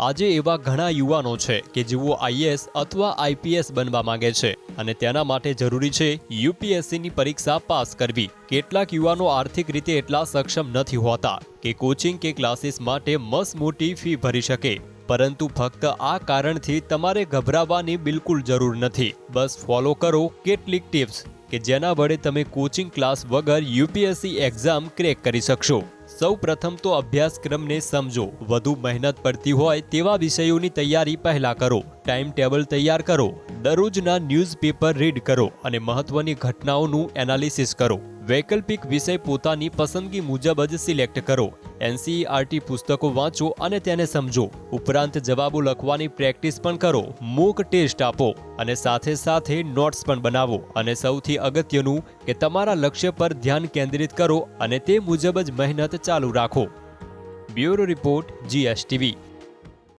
આજે એવા ઘણા યુવાનો છે કે જેઓ આઈએએસ અથવા આઈપીએસ બનવા માંગે છે અને તેના માટે જરૂરી છે યુપીએસસીની પરીક્ષા પાસ કરવી. કેટલાક યુવાનો આર્થિક રીતે એટલા સક્ષમ નથી હોતા કે કોચિંગ કે ક્લાસીસ માટે મસ મોટી ફી ભરી શકે. પરંતુ ફક્ત આ કારણથી તમારે ગભરાવાની બિલકુલ જરૂર નથી. બસ ફોલો કરો કેટલીક ટિપ્સ કે જેના વડે તમે કોચિંગ ક્લાસ વગર યુપીએસસી એક્ઝામ ક્રેક કરી શકશો. સૌ પ્રથમ તો અભ્યાસક્રમને સમજો. વધુ મહેનત પડતી હોય તેવા વિષયોની તૈયારી પહેલા કરો. ટાઈમ ટેબલ તૈયાર કરો. દરરોજના ન્યૂઝપેપર રીડ કરો અને મહત્વની ઘટનાઓનું એનાલિસિસ કરો. વૈકલ્પિક વિષય પોતાની પસંદગી મુજબ જ સિલેક્ટ કરો. એનસીઈઆરટી પુસ્તકો વાંચો અને તેને સમજો. ઉપરાંત જવાબો લખવાની પ્રેક્ટિસ પણ કરો. મોક ટેસ્ટ આપો અને સાથે સાથે નોટ્સ પણ બનાવો. અને સૌથી અગત્યનું કે તમારા લક્ષ્ય પર ધ્યાન કેન્દ્રિત કરો અને તે મુજબ જ મહેનત ચાલુ રાખો. Bureau report, GSTV.